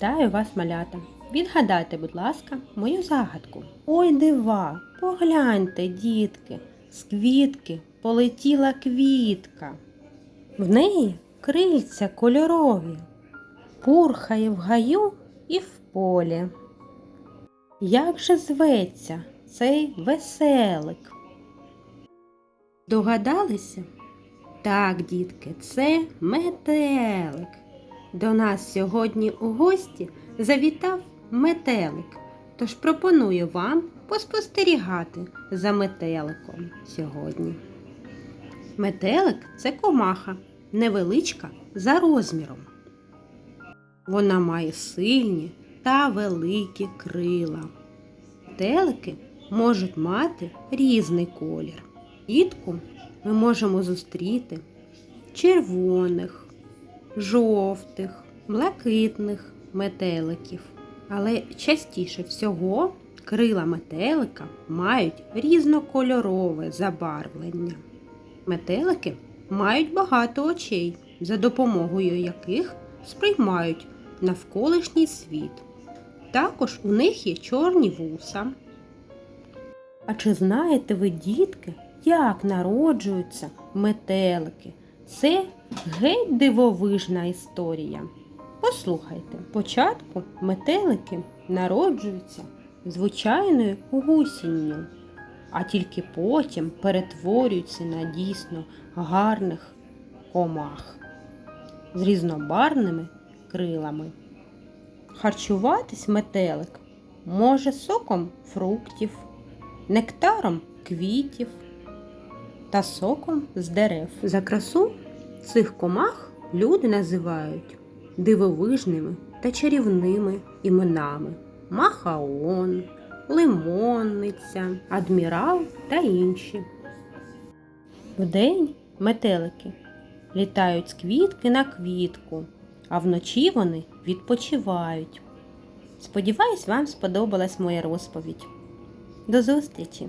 Вітаю вас, малята! Відгадайте, будь ласка, мою загадку. Ой, дива, погляньте, дітки, з квітки полетіла квітка. В неї крильця кольорові, пурхає в гаю і в полі. Як же зветься цей веселик? Догадалися? Так, дітки, це метелик. До нас сьогодні у гості завітав метелик. Тож пропоную вам поспостерігати за метеликом сьогодні. Метелик це комаха, невеличка за розміром. Вона має сильні та великі крила. Метелики можуть мати різний колір. Влітку ми можемо зустріти червоних, жовтих, блакитних метеликів. Але частіше всього крила метелика мають різнокольорове забарвлення. Метелики мають багато очей, за допомогою яких сприймають навколишній світ. Також у них є чорні вуса. А чи знаєте ви, дітки, як народжуються метелики? Це геть дивовижна історія. Послухайте, спочатку метелики народжуються звичайною гусінню, а тільки потім перетворюються на дійсно гарних комах з різнобарвними крилами. Харчуватись метелик може соком фруктів, нектаром квітів та соком з дерев. За красу цих комах люди називають дивовижними та чарівними іменами Махаон, Лимонниця, Адмірал та інші. Вдень метелики літають з квітки на квітку, а вночі вони відпочивають. Сподіваюсь, вам сподобалась моя розповідь. До зустрічі!